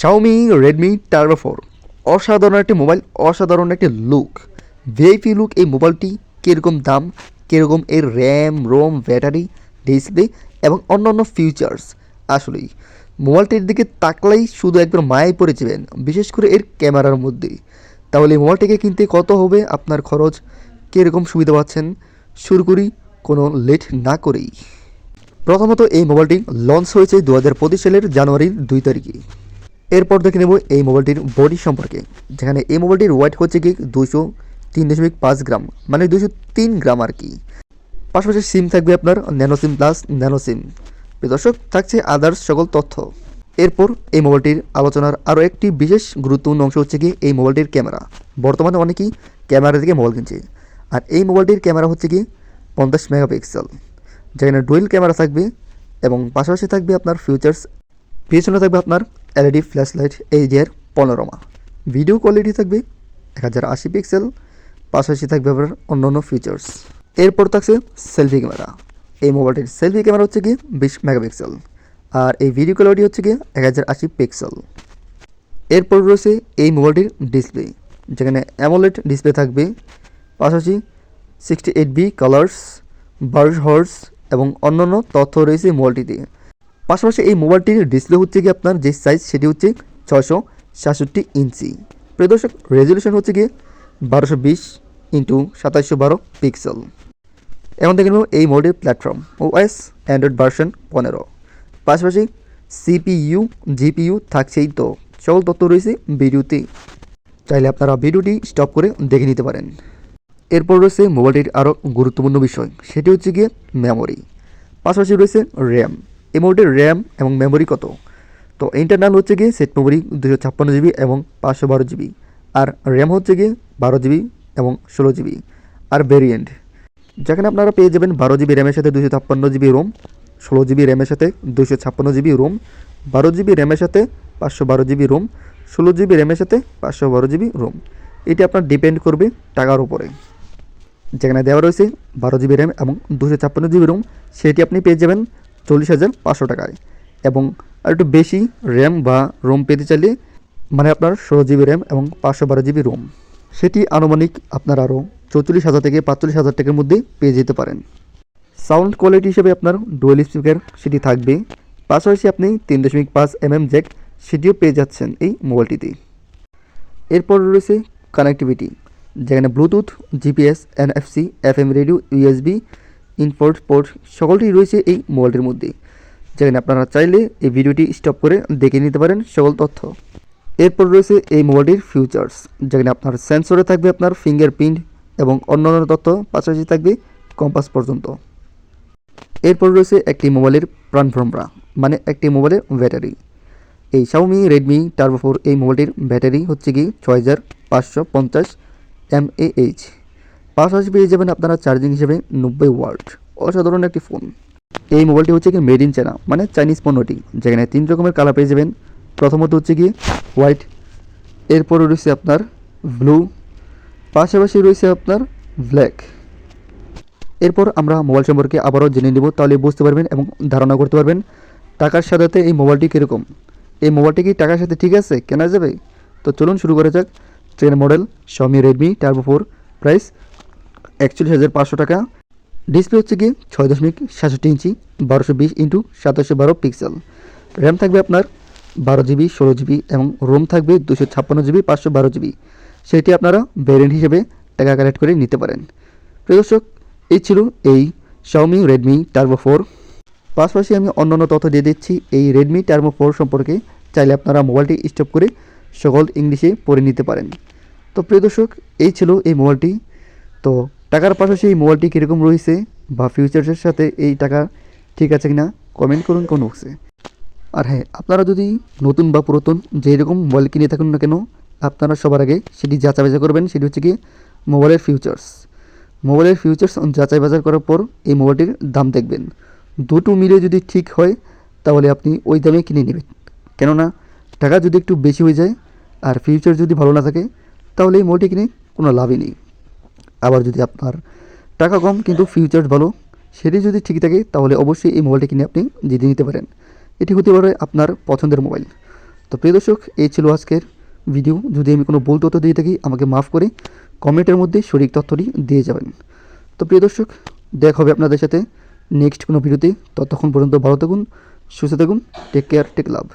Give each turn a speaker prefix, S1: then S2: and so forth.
S1: Xiaomi Redmi Turbo four অসাধারণ একটি mobile অসাধারণ একটি লুক ভিআইপি লুক এই মোবাইলটি কীরকম দাম, কীরকম এর র্যাম রোম ব্যাটারি ডিসপ্লে এবং অন্যান্য ফিউচার্স আসলেই। মোবাইলটির দিকে তাকলেই শুধু একবার মায়ায় পড়ে যাবেন, বিশেষ করে এর ক্যামেরার মধ্যে। তাহলে এই মোবাইলটিকে কিনতে কত হবে? আপনার খরচ কীরকম সুবিধা পাচ্ছেন? শুরু করি কোনো লেট না করেই। প্রথমত এই মোবাইলটি লঞ্চ হয়েছে দু হাজার পঁচিশ সালের জানুয়ারির দুই তারিখে। এরপর দেখে নেব এই মোবাইলটির বডি সম্পর্কে। যেখানে এই মোবাইলটির ওয়েট হচ্ছে কি দুশো তিন দশমিক পাঁচ গ্রাম মানে দুশো তিন গ্রাম আর কি। পাশাপাশি সিম থাকবে আপনার nano SIM plus nano SIM দর্শক, থাকছে আদার্স সকল তথ্য। এরপর এই মোবাইলটির আলোচনার আরও একটি বিশেষ গুরুত্বপূর্ণ অংশ হচ্ছে কি এই মোবাইলটির ক্যামেরা। বর্তমানে অনেকেই ক্যামেরা থেকে মোবাইল কিনছে। আর এই মোবাইলটির ক্যামেরা হচ্ছে কি পঞ্চাশ মেগাপিক্সেল, যেখানে ডুয়েল ক্যামেরা থাকবে এবং পাশাপাশি থাকবে আপনার ফিউচার্স পিছনে থাকবে আপনার LED flash light HDR panorama video quality থাকবে এক হাজার আশি পিক্সেল পাশাপাশি থাকবে আপনার অন্য অন্য ফিচার্স এরপর থাকছে সেলফি ক্যামেরা এই মোবাইলটির সেলফি ক্যামেরা হচ্ছে কি বিশ মেগাপিক্সেল আর এই ভিডিও কোয়ালিটি হচ্ছে কি এক হাজার আশি পিক্সেল এরপর রয়েছে এই মোবাইলটির ডিসপ্লে যেখানে অ্যামোলেড ডিসপ্লে থাকবে, পাশাপাশি সিক্সটি এইট বি কালার্স বারোশ হর্স এবং অন্যান্য তথ্য রয়েছে মোবাইলটিতে পাশাপাশি এই মোবাইলটির ডিসপ্লে হচ্ছে কি আপনার যে সাইজ সেটি হচ্ছে ছয়শো সাতষট্টি ইঞ্চি। প্রদর্শক রেজলিউশন হচ্ছে কি বারোশো বিশ ইন্টু সাতাশশো বারো পিক্সেল এখন দেখে নেব এই মোবাইলের প্ল্যাটফর্ম ওএস অ্যান্ড্রয়েড ভার্সন পনেরো। পাশাপাশি সিপিইউ জিপিইউ থাকছেই তো। সকল তথ্য রয়েছে ভিডিওতে। চাইলে আপনারা ভিডিওটি স্টপ করে দেখে নিতে পারেন। এরপর রয়েছে মোবাইলটির আরও গুরুত্বপূর্ণ বিষয়, সেটি হচ্ছে গিয়ে মেমোরি পাশাপাশি রয়েছে র্যাম এই মোবাইলটির র্যাম এবং মেমোরি কত? তো ইন্টারনাল হচ্ছে গিয়ে সেট মেমোরি দুশো ছাপ্পান্ন জিবি এবং পাঁচশো বারো জিবি। আর র্যাম হচ্ছে গিয়ে বারো জিবি এবং ষোলো জিবি। আর ভেরিয়েন্ট যেখানে আপনারা পেয়ে যাবেন বারো জিবি র্যামের সাথে দুশো ছাপ্পান্ন জিবি রোম ষোলো জিবি র্যামের সাথে দুশো ছাপ্পান্ন জিবি রোম বারো জিবি র্যামের সাথে পাঁচশো বারো জিবি রোম ষোলো জিবি র্যামের সাথে পাঁচশো বারো জিবি রোম এটি আপনার ডিপেন্ড করবে টাকার উপরে। যেখানে দেওয়া রয়েছে বারো জিবি র্যাম এবং দুশো ছাপ্পান্ন জিবি রোম সেটি আপনি পেয়ে যাবেন চল্লিশ হাজার পাঁচশো টাকায়। এবং আর একটু বেশি র্যাম বা রোম পেতে চাইলে মানে আপনার ষোলো জিবি র্যাম এবং পাঁচশো বারো জিবি রোম সেটি আনুমানিক আপনার আরও চৌচল্লিশ হাজার থেকে পাঁচচল্লিশ হাজার টাকার মধ্যে পেয়ে যেতে পারেন। সাউন্ড কোয়ালিটি হিসেবে আপনার ডুয়েল স্পিকার সেটি থাকবে। পাশাপাশি আপনি তিন দশমিক পাঁচ এমএম জ্যাক সেটিও পেয়ে যাচ্ছেন এই মোবাইলটিতে। এরপর রয়েছে কানেক্টিভিটি যেখানে Bluetooth GPS NFC FM radio USB import port সকলটি রয়েছে এই মোবাইলটির মধ্যে। যেখানে আপনারা চাইলে এই ভিডিওটি স্টপ করে দেখে নিতে পারেন সকল তথ্য। এরপর রয়েছে এই মোবাইলটির ফিউচার্স যেখানে আপনার সেন্সরে থাকবে আপনার ফিঙ্গারপ্রিন্ট এবং অন্যান্য তথ্য, পাশাপাশি থাকবে কম্পাস পর্যন্ত। এরপর রয়েছে একটি মোবাইলের প্রাণভ্রমরা মানে একটি মোবাইলের ব্যাটারি এই শাওমি রেডমি টার্বো ফোর এই মোবাইলটির ব্যাটারি হচ্ছে কি ছয় হাজার পাঁচশো পঞ্চাশ এমএএইচ পাশাপাশি পেয়ে যাবেন আপনারা চার্জিং হিসেবে নব্বই ওয়াট অসাধারণ একটি ফোন এই মোবাইলটি হচ্ছে কি মেড ইন চায়না মানে চাইনিজ পণ্যটি, যেখানে তিন রকমের কালার পেয়ে যাবেন। প্রথমত হচ্ছে কি হোয়াইট এরপরে রয়েছে আপনার ব্লু পাশাপাশি রয়েছে আপনার ব্ল্যাক এরপর আমরা মোবাইল সম্পর্কে আবারও জেনে নেব, তাহলে বুঝতে পারবেন এবং ধারণা করতে পারবেন টাকার সাথে এই মোবাইলটি কীরকম। এই মোবাইলটি কি টাকার সাথে ঠিক আছে, কেনা যাবে? তো চলুন শুরু করা যাক। Train model Xiaomi Redmi Turbo four price একচল্লিশ হাজার পাঁচশো টাকা। ডিসপ্লে হচ্ছে কি ছয় দশমিক সাতষট্টি ইঞ্চি, বারোশো বিশ ইন্টু সাতাশশো বারো পিক্সেল। র্যাম থাকবে আপনার বারো জিবি, ষোলো জিবি এবং রোম থাকবে দুশো ছাপ্পান্ন জিবি, পাঁচশো বারো জিবি। সেটি আপনারা ভ্যারিয়েন্ট হিসেবে টাকা কালেক্ট করে নিতে পারেন। প্রিয় দর্শক, এই ছিল এই শাওমি রেডমি টার্বো ফোর পাশাপাশি আমি অন্যান্য তথ্য দিয়ে দিচ্ছি, এই রেডমি টার্বো ফোর সম্পর্কে। চাইলে আপনারা মোবাইলটি স্টপ করে সকল ইংলিশে পড়ে নিতে পারেন। তো প্রিয় দর্শক, এই ছিল এই মোবাইলটি। তো টাকার পাশাপাশি এই মোবাইলটি কীরকম রয়েছে বা ফিউচার্সের সাথে এই টাকা ঠিক আছে কিনা কমেন্ট করুন কোন বক্সে আর হ্যাঁ আপনারা যদি নতুন বা পুরাতন যেই রকম মোবাইল কিনে থাকুন না কেন, আপনারা সবার আগে সেটি যাচাই বাছাই করবেন, সেটি হচ্ছে কি মোবাইলের ফিউচার্স মোবাইলের ফিউচার্স যাচাই বাছাই করার পর এই মোবাইলটির দাম দেখবেন। দুটো মিলে যদি ঠিক হয়, তাহলে আপনি ওই দামে কিনে নেবেন। কেননা, টাকা যদি একটু বেশি হয়ে যায় আর ফিউচার যদি ভালো না থাকে, তাহলে এই মোবাইলটি কিনে কোনো লাভই নেই। আবার যদি আপনার টাকা কম কিন্তু ফিউচার্স ভালো, সেটি যদি ঠিক থাকে, তাহলে অবশ্যই এই মোবাইলটি কিনে আপনি জিতে নিতে পারেন। এটি হতে পারে আপনার পছন্দের মোবাইল তো প্রিয় দর্শক, এই ছিল আজকের ভিডিও যদি আমি কোনো ভুল তথ্য দিয়ে থাকি, আমাকে মাফ করে কমেন্টের মধ্যে সঠিক তথ্যটি দিয়ে যাবেন। তো প্রিয় দর্শক, দেখা হবে আপনাদের সাথে নেক্সট কোনো ভিডিওতে ততক্ষণ পর্যন্ত ভালো থাকুন, সুস্থ থাকুন টেক কেয়ার টেক লাভ